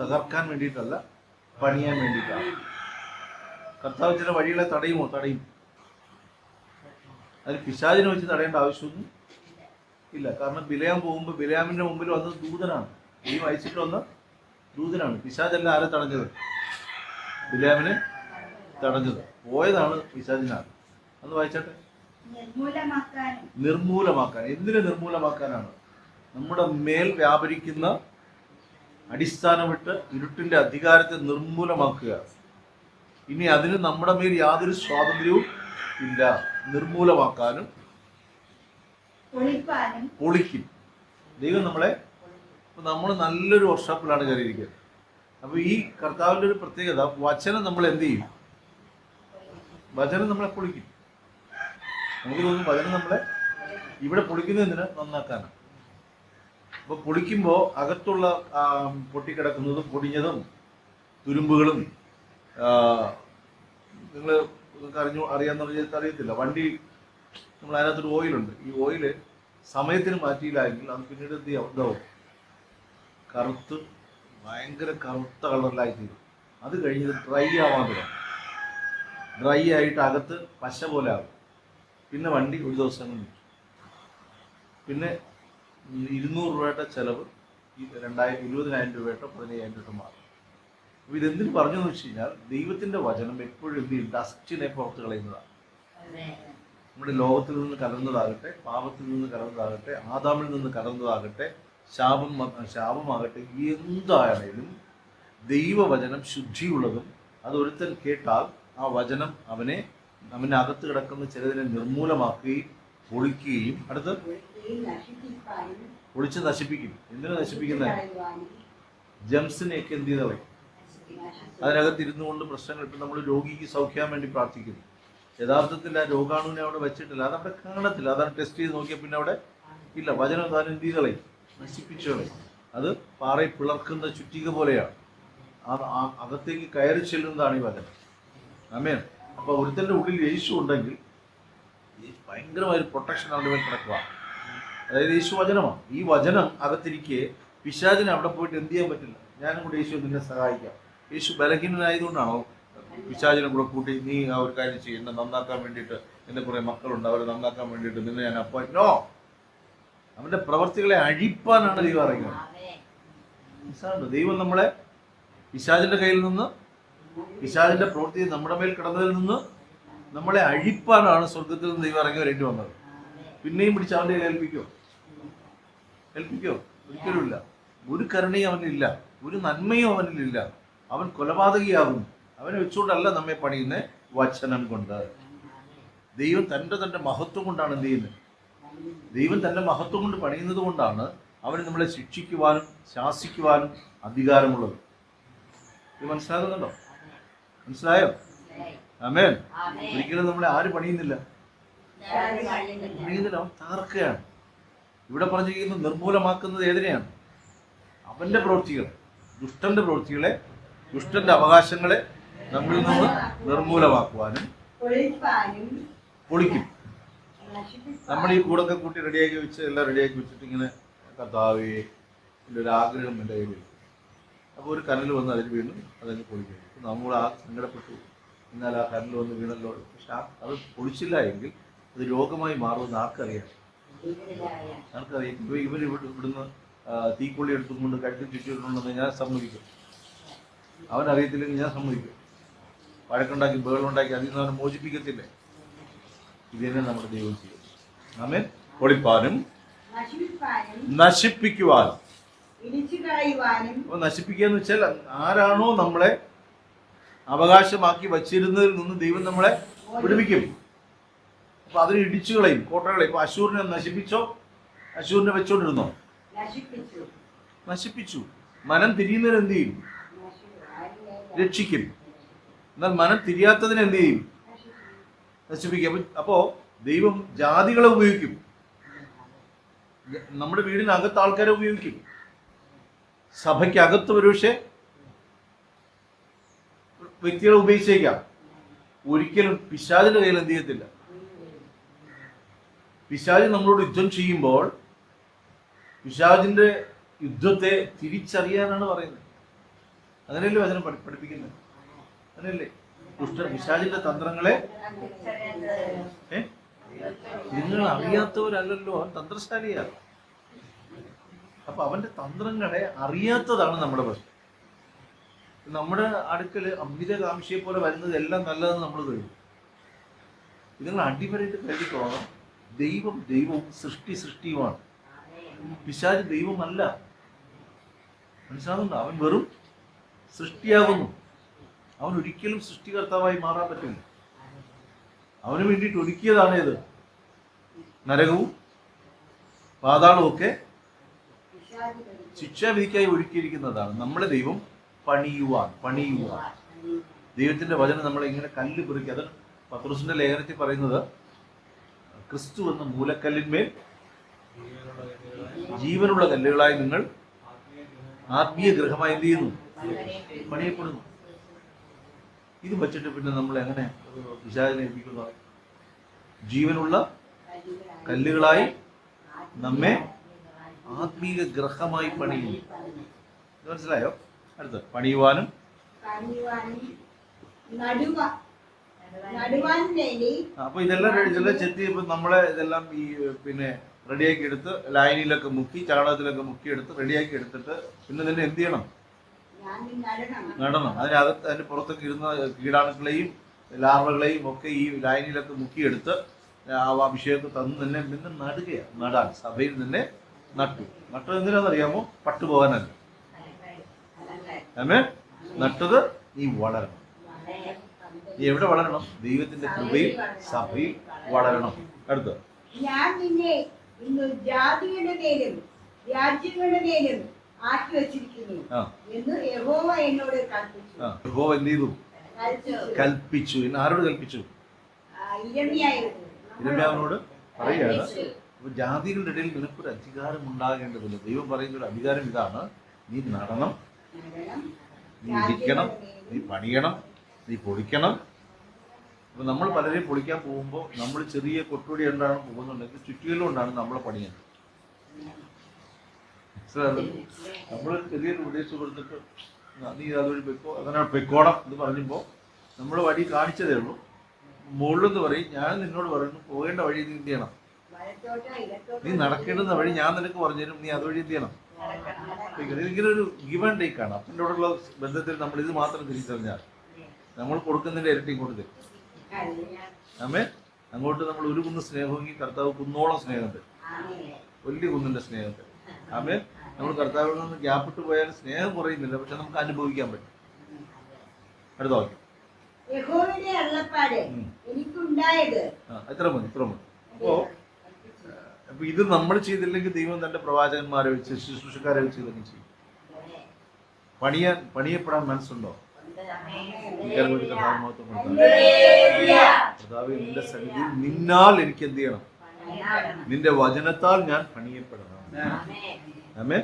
തകർക്കാൻ വേണ്ടിയിട്ടല്ല പണിയാൻ വേണ്ടിയിട്ടാണ്. കർത്താവ് ചില വഴികളെ തടയുമോ? തടയും. അതിന് പിശാചിനെ വെച്ച് തടയേണ്ട ആവശ്യമൊന്നും ഇല്ല. കാരണം ബിലയാം പോകുമ്പോൾ ബിലയാമിന്റെ മുമ്പിൽ വന്നത് ദൂതനാണ്. ഈ വയസ്സിട്ട് വന്ന ദൂതനാണ്. പിശാചല്ല ആരെ തടഞ്ഞത്? ബിലയാമിനെ തടഞ്ഞത്. പോയതാണ് പിശാചിനാണ്. അന്ന് വായിച്ചട്ടെ. നിർമൂലമാക്കാൻ. എന്തിനെ നിർമൂലമാക്കാനാണ്? നമ്മുടെ മേൽ വ്യാപരിക്കുന്ന അടിസ്ഥാനമിട്ട് ഇരുട്ടിന്റെ അധികാരത്തെ നിർമൂലമാക്കുക. ഇനി അതിന് നമ്മുടെ മേൽ യാതൊരു സ്വാതന്ത്ര്യവും ഇല്ല. നിർമൂലമാക്കാനും പൊളിക്കും. ദൈവം നമ്മളെ നമ്മൾ നല്ലൊരു വർഷാപ്പിലാണ് കയറിയിരിക്കുന്നത്. അപ്പോൾ ഈ കർത്താവിന്റെ ഒരു പ്രത്യേകത വചനം നമ്മൾ എന്ത് ചെയ്യും? വചനം നമ്മളെ പൊളിക്കും. നമുക്ക് തോന്നും വചനം നമ്മളെ ഇവിടെ പൊളിക്കുന്നതിന് നന്നാക്കാനാണ്. അപ്പോൾ പൊളിക്കുമ്പോൾ അകത്തുള്ള പൊട്ടിക്കിടക്കുന്നതും പൊടിഞ്ഞതും തുരുമ്പുകളും നിങ്ങൾ അറിഞ്ഞു അറിയാന്ന് പറഞ്ഞാൽ അറിയത്തില്ല. വണ്ടി നമ്മൾ അതിനകത്തൊരു ഓയിലുണ്ട്. ഈ ഓയിൽ സമയത്തിന് മാറ്റിയില്ലെങ്കിൽ അത് പിന്നീട് എന്ത് ചെയ്യാം? ഇതാവും. കറുത്ത് ഭയങ്കര കറുത്ത കളറിലായി തീരും അത് കഴിഞ്ഞത് ഡ്രൈ ആവാൻ തുടങ്ങും. ഡ്രൈ ആയിട്ട് അകത്ത് പശ പോലെ ആകും. പിന്നെ വണ്ടി ഒരു ദിവസം പിന്നെ ഇരുന്നൂറ് രൂപയുടെ ചിലവ് ഈ രണ്ടായിരം ഇരുപതിനായിരം രൂപയുടെ പതിനയ്യായിരം രൂപ മാറും. അപ്പോൾ ഇതെന്തിനു പറഞ്ഞു എന്ന് വെച്ച് കഴിഞ്ഞാൽ ദൈവത്തിന്റെ വചനം എപ്പോഴും എന്ത് ഡസ്റ്റിനെ പുറത്ത് കളയുന്നതാണ്. നമ്മുടെ ലോകത്തിൽ നിന്ന് കലർന്നതാകട്ടെ പാപത്തിൽ നിന്ന് കലർന്നതാകട്ടെ ആദാമിൽ നിന്ന് കലർന്നതാകട്ടെ ശാപം ശാപമാകട്ടെ എന്തായാലും ദൈവവചനം ശുദ്ധിയുള്ളതും അത് ഒരുത്തൻ കേട്ടാൽ ആ വചനം അവനെ അവന്റെ അകത്ത് കിടക്കുന്ന ചിലതിനെ നിർമൂലമാക്കുകയും പൊളിക്കുകയും അടുത്ത് പൊളിച്ച് നശിപ്പിക്കും. എന്തിനു നശിപ്പിക്കുന്നത് കളയുവാനും ജംസിനെയൊക്കെ എന്ത് ചെയ്തവൻ അതിനകത്ത് ഇരുന്നു കൊണ്ട് പ്രശ്നങ്ങൾ ഇപ്പം നമ്മൾ രോഗിക്ക് സൗഖ്യാൻ വേണ്ടി പ്രാർത്ഥിക്കുന്നു. യഥാർത്ഥത്തിൽ ആ രോഗാണുവിനെ അവിടെ വെച്ചിട്ടില്ല. അത് അവിടെ കാണത്തില്ല. അതാണ് ടെസ്റ്റ് ചെയ്ത് നോക്കിയാൽ പിന്നെ അവിടെ ഇല്ല. വചനം താൻ എന്ത് ചെയ്ത് കളയും നശിപ്പിച്ചു അത് പാറയിൽ പിളർക്കുന്ന ചുറ്റിക പോലെയാണ്. അകത്തേക്ക് കയറി ചെല്ലുന്നതാണ് ഈ വചനം. അമേൻ അപ്പൊ ഒരുത്തന്റെ ഉള്ളിൽ യേശു ഉണ്ടെങ്കിൽ ഈ ഭയങ്കരമായ ഒരു പ്രൊട്ടക്ഷൻ അവിടെ മേൽ കിടക്കുക അതായത് യേശു വചനമാണ് ഈ വചനം അകത്തിരിക്കെ പിശാചിനെ അവിടെ പോയിട്ട് എന്ത് ചെയ്യാൻ പറ്റില്ല? ഞാനും കൂടെ യേശു നിന്നെ സഹായിക്കാം. യേശു ബലഹീനനായതുകൊണ്ടാണോ പിശാചിനെ കൂടെ കൂട്ടി നീ ആ ഒരു കാര്യം ചെയ്യും എന്നെ നന്നാക്കാൻ വേണ്ടിയിട്ട് എന്റെ കുറെ മക്കളുണ്ട് അവരെ നന്നാക്കാൻ വേണ്ടിയിട്ട് നിന്നെ ഞാൻ അപ്പോയിന്റ് നോ അവന്റെ പ്രവർത്തികളെ അഴിപ്പാനാണ് ദൈവം അറിയുന്നത്? ദൈവം നമ്മളെ പിശാചിന്റെ കയ്യിൽ നിന്ന് പിശാചിന്റെ പ്രവൃത്തി നമ്മുടെ മേൽ കിടന്നതിൽ നിന്ന് നമ്മളെ അഴിപ്പാനാണ് സ്വർഗത്തിൽ നിന്ന് ദൈവം ഇറങ്ങി വരേണ്ടി വന്നത്. പിന്നെയും പിടിച്ച് അവന്റെ ഏൽപ്പിക്കോ? ഏൽപ്പിക്കോ? ഒരിക്കലുമില്ല. ഒരു കരുണയും അവനില്ല ഒരു നന്മയും അവനിലില്ല. അവൻ കൊലപാതകയാകും. അവനെ വെച്ചുകൊണ്ടല്ല നമ്മെ പണിയുന്ന വചനം കൊണ്ട്. ദൈവം തന്റെ തന്റെ മഹത്വം കൊണ്ടാണ് എന്ത് ചെയ്യുന്നത്? ദൈവം തന്റെ മഹത്വം കൊണ്ട് പണിയുന്നത് കൊണ്ടാണ് അവന് നമ്മളെ ശിക്ഷിക്കുവാനും ശാസിക്കുവാനും അധികാരമുള്ളത്. ഇത് മനസ്സിലാകുന്നുണ്ടോ? മനസ്സിലായോ? അമേൻ ഒരിക്കലും നമ്മളെ ആര് പണിയുന്നില്ല. പണിയുന്നില്ല അവൻ തകർക്കുകയാണ്. ഇവിടെ പറഞ്ഞിരിക്കുന്നത് നിർമൂലമാക്കുന്നത് ഏതിനെയാണ്? അവന്റെ പ്രവൃത്തികൾ ദുഷ്ടന്റെ പ്രവൃത്തികളെ ദുഷ്ടന്റെ അവകാശങ്ങളെ നമ്മിൽ നിന്ന് നിർമൂലമാക്കുവാനും പൊളിക്കും. നമ്മൾ ഈ കൂടൊക്കെ കൂട്ടി റെഡിയാക്കി വെച്ച് എല്ലാം റെഡിയാക്കി വെച്ചിട്ട് ഇങ്ങനെ കർത്താവേ എന്റെ ഒരു ആഗ്രഹം എന്റെ കയ്യിൽ അപ്പോൾ ഒരു കനൽ വന്ന് അതിൽ വീണ്ടും അതങ്ങ് പൊളിക്കും. നമ്മൾ ആ സങ്കടപ്പെട്ടു എന്നാൽ ആ കനൽ വന്ന് വീണല്ലോ. പക്ഷെ ആ അത് പൊളിച്ചില്ല എങ്കിൽ അത് രോഗമായി മാറുമെന്ന് ആർക്കറിയാം. ആർക്കറിയാം. ഇപ്പോൾ ഇവർ ഇവിടെ ഇവിടുന്ന് തീക്കുള്ളി എടുത്തുകൊണ്ട് കഴുത്തിൽ ചുറ്റിയിട്ടുണ്ടെന്ന് ഞാൻ സമ്മതിക്കും. അവൻ അറിയത്തില്ലെങ്കിൽ ഞാൻ സമ്മതിക്കും. വഴക്കുണ്ടാക്കി ബഹളുണ്ടാക്കി അതിൽ നിന്ന് അവനെ മോചിപ്പിക്കത്തില്ലേ? ഇത് തന്നെ നമ്മുടെ ദൈവം ചെയ്യും ആമേൻ. പൊളിപ്പാനും നശിപ്പിക്കുവാനും. നശിപ്പിക്കുക എന്ന് വെച്ചാൽ ആരാണോ നമ്മളെ അവകാശമാക്കി വച്ചിരുന്നതിൽ നിന്ന് ദൈവം നമ്മളെ വിടുവിക്കും. അപ്പൊ അതിന് ഇടിച്ചു കളയും കോട്ടകളെ ഇപ്പൊ അശൂറിനെ നശിപ്പിച്ചോ? അശൂറിനെ വെച്ചോണ്ടിരുന്നോ? നശിപ്പിച്ചു. മനം തിരിയുന്നതിന് എന്ത് ചെയ്യും? രക്ഷിക്കും. എന്നാൽ മനം തിരിയാത്തതിന് എന്ത് ചെയ്യും? നശിപ്പിക്കും. അപ്പോ ദൈവം ജാതികളെ ഉപയോഗിക്കും. നമ്മുടെ വീടിനകത്ത് ആൾക്കാരെ ഉപയോഗിക്കും. സഭയ്ക്കകത്ത് ഒരുപക്ഷെ വ്യക്തികളെ ഉപയോഗിച്ചേക്കാം ഒരിക്കലും പിശാചിന്റെ കയ്യിൽ എന്ത് ചെയ്യത്തില്ല. പിശാജ് നമ്മളോട് യുദ്ധം ചെയ്യുമ്പോൾ പിശാജിന്റെ യുദ്ധത്തെ തിരിച്ചറിയാനാണ് പറയുന്നത്. അങ്ങനെയല്ലേ വചനം പഠി- പഠിപ്പിക്കുന്നത്? അങ്ങനെയല്ലേ? ദുഷ്ട പിശാചിന്റെ തന്ത്രങ്ങളെ നിങ്ങൾ അറിയാത്തവരല്ലല്ലോ. അവൻ തന്ത്രശാലിയാണ്. അപ്പൊ അവന്റെ തന്ത്രങ്ങളെ അറിയാത്തതാണ് നമ്മുടെ പ്രശ്നം. നമ്മുടെ അടുക്കൽ അമിതകാംക്ഷയെ പോലെ വരുന്നത് എല്ലാം നല്ലതെന്ന് നമ്മൾ കഴിയും നിങ്ങൾ അടിപൊളിയായിട്ട് കരുതിക്കോളാം. ദൈവം ദൈവവും സൃഷ്ടി സൃഷ്ടിയുമാണ്. പിശാജ് ദൈവമല്ല. മനസ്സിലാകുന്നുണ്ട് അവൻ വെറും സൃഷ്ടിയാകുന്നു. അവൻ ഒരിക്കലും സൃഷ്ടികർത്താവായി മാറാൻ പറ്റില്ല. അവന് വേണ്ടിയിട്ട് ഒരുക്കിയതാണ് ഇത്. നരകവും പാതാളവും ഒക്കെ ശിക്ഷാവിധിക്കായി ഒരുക്കിയിരിക്കുന്നതാണ്. നമ്മുടെ ദൈവം പണിയുവാൻ പണിയുവാൻ. ദൈവത്തിന്റെ വചനം നമ്മൾ ഇങ്ങനെ കല്ല് പെറുക്കി അത് പത്രോസിന്റെ ലേഖനത്തിൽ പറയുന്നത് ക്രിസ്തു എന്ന മൂലക്കല്ലിന്മേൽ ജീവനുള്ള കല്ലുകളായി നിങ്ങൾ ആത്മീയ ഗൃഹമായി എന്ത് ചെയ്യുന്നു? പണിയപ്പെടുന്നു. ഇത് വെച്ചിട്ട് പിന്നെ നമ്മൾ എങ്ങനെ വിശാചന ഏൽപ്പിക്കുന്ന? ജീവനുള്ള കല്ലുകളായി നമ്മെ ആത്മീയ ഗ്രഹമായി പണിയുന്നു. മനസ്സിലായോ? അടുത്ത് പണിയുവാനും? അപ്പൊ ഇതെല്ലാം ഇതെല്ലാം ചെത്തി ഇപ്പൊ നമ്മളെ ഇതെല്ലാം ഈ പിന്നെ റെഡിയാക്കി എടുത്ത് ലൈനിലൊക്കെ മുക്കി ചാണകത്തിലൊക്കെ മുക്കി എടുത്ത് റെഡിയാക്കി എടുത്തിട്ട് പിന്നെ നിന്നെ എന്ത് ചെയ്യണം? നടണം. അതിനകത്ത് അതിന് പുറത്തൊക്കെ ഇരുന്ന കീടാണുക്കളെയും ലാർവകളെയും ഒക്കെ ഈ ലൈനിലൊക്കെ മുക്കിയെടുത്ത് ആ അഭിഷേകത്തെ തന്ന് തന്നെ പിന്നെ നടുകയാണ് നടാൻ. സഭയിൽ തന്നെ നട്ടു. നട്ടത് എന്തിനാണെന്നറിയാമോ? പട്ടുപോകാനല്ല. അമ്മേ നട്ടത് നീ വളരണം. നീ എവിടെ വളരണം? ദൈവത്തിന്റെ കൃപയിൽ സഭയിൽ വളരണം. അടുത്ത ഞാൻ നിന്നെ ഇന്ന് ജാതികളുടെ മേലും രാജ്യങ്ങളുടെ മേലും ആക്കി വെച്ചിരിക്കുന്നു എന്ന് യഹോവ എന്നോട് കൽപ്പിച്ചു. യഹോവ എന്ത് ചെയ്തു? കൽപ്പിച്ചു. ആരോട് കൽപ്പിച്ചു? ഇരമ്യാവിനോട് പറയുകയാണ്. അപ്പൊ ജാതികളുടെ ഇടയിൽ നിനക്കൊരു അധികാരം ഉണ്ടാകേണ്ടതില്ല ദൈവം പറയുന്ന ഒരു അധികാരം ഇതാണ്. നീ നടണം. നീ ഇരിക്കണം. നീ പണിയണം. നീ പൊളിക്കണം. അപ്പൊ നമ്മൾ പലരെയും പൊളിക്കാൻ പോകുമ്പോൾ നമ്മൾ ചെറിയ കൊട്ടുപടി കൊണ്ടാണ് പോകുന്നുണ്ടെങ്കിൽ ചുറ്റുകലും കൊണ്ടാണ് നമ്മളെ പണിയുന്നത്. നമ്മൾ ചെറിയ ഉപദേശം കൊടുത്തിട്ട് "ആ, നീ അതുവഴി പൊയ്ക്കോ അങ്ങനെ പൊയ്ക്കോണം എന്ന് പറയുമ്പോൾ നമ്മൾ വഴി കാണിച്ചതേ ഉള്ളൂ. മുകളിൽ നിന്ന് പറയും ഞാൻ നിന്നോട് പറയുന്നു പോകേണ്ട വഴി നീ എന്ത് ചെയ്യണം? നീ നടക്കേണ്ടുന്ന വഴി ഞാൻ നിനക്ക് പറഞ്ഞു തരും നീ അതുവഴി എന്ത് ചെയ്യണം? ഇങ്ങനെ ഒരു ഗിവ് ആൻഡ് ടേക്ക് ആണ്. അപ്പനോടുള്ള ബന്ധത്തിൽ നമ്മൾ ഇത് മാത്രം തിരിച്ചറിഞ്ഞാൽ നമ്മൾ കൊടുക്കുന്നതിന്റെ ഇരട്ടി ഇങ്ങോട്ട് തരും. അമ്മേ അങ്ങോട്ട് നമ്മൾ ഒരു കുന്ന് സ്നേഹമെങ്കിൽ കർത്താവ് കുന്നോളം സ്നേഹം തരും. വലിയ കുന്നിന്റെ സ്നേഹം തരും. അമ്മേ നമ്മൾ കർത്താവിൽ നിന്ന് ഗ്യാപ്പിട്ട് പോയാൽ സ്നേഹം കുറയുന്നില്ല. പക്ഷെ നമുക്ക് അനുഭവിക്കാൻ പറ്റും. അടുത്ത വാക്യം. എത്ര മതി ഇത്ര മതി. അപ്പോ അപ്പൊ ഇത് നമ്മൾ ചെയ്തില്ലെങ്കിൽ ദൈവം തന്റെ പ്രവാചകന്മാരെ വെച്ച് ശുശ്രൂഷക്കാരെ വെച്ച് ഇതൊക്കെ ചെയ്യും. പണിയാൻ പണിയപ്പെടാൻ മനസ്സുണ്ടോ? കർത്താവ് നിന്റെ സംഗതി നിന്നാൽ എനിക്ക് എന്ത് ചെയ്യണം? നിന്റെ വചനത്താൽ ഞാൻ പണിയപ്പെടണം. ആമേ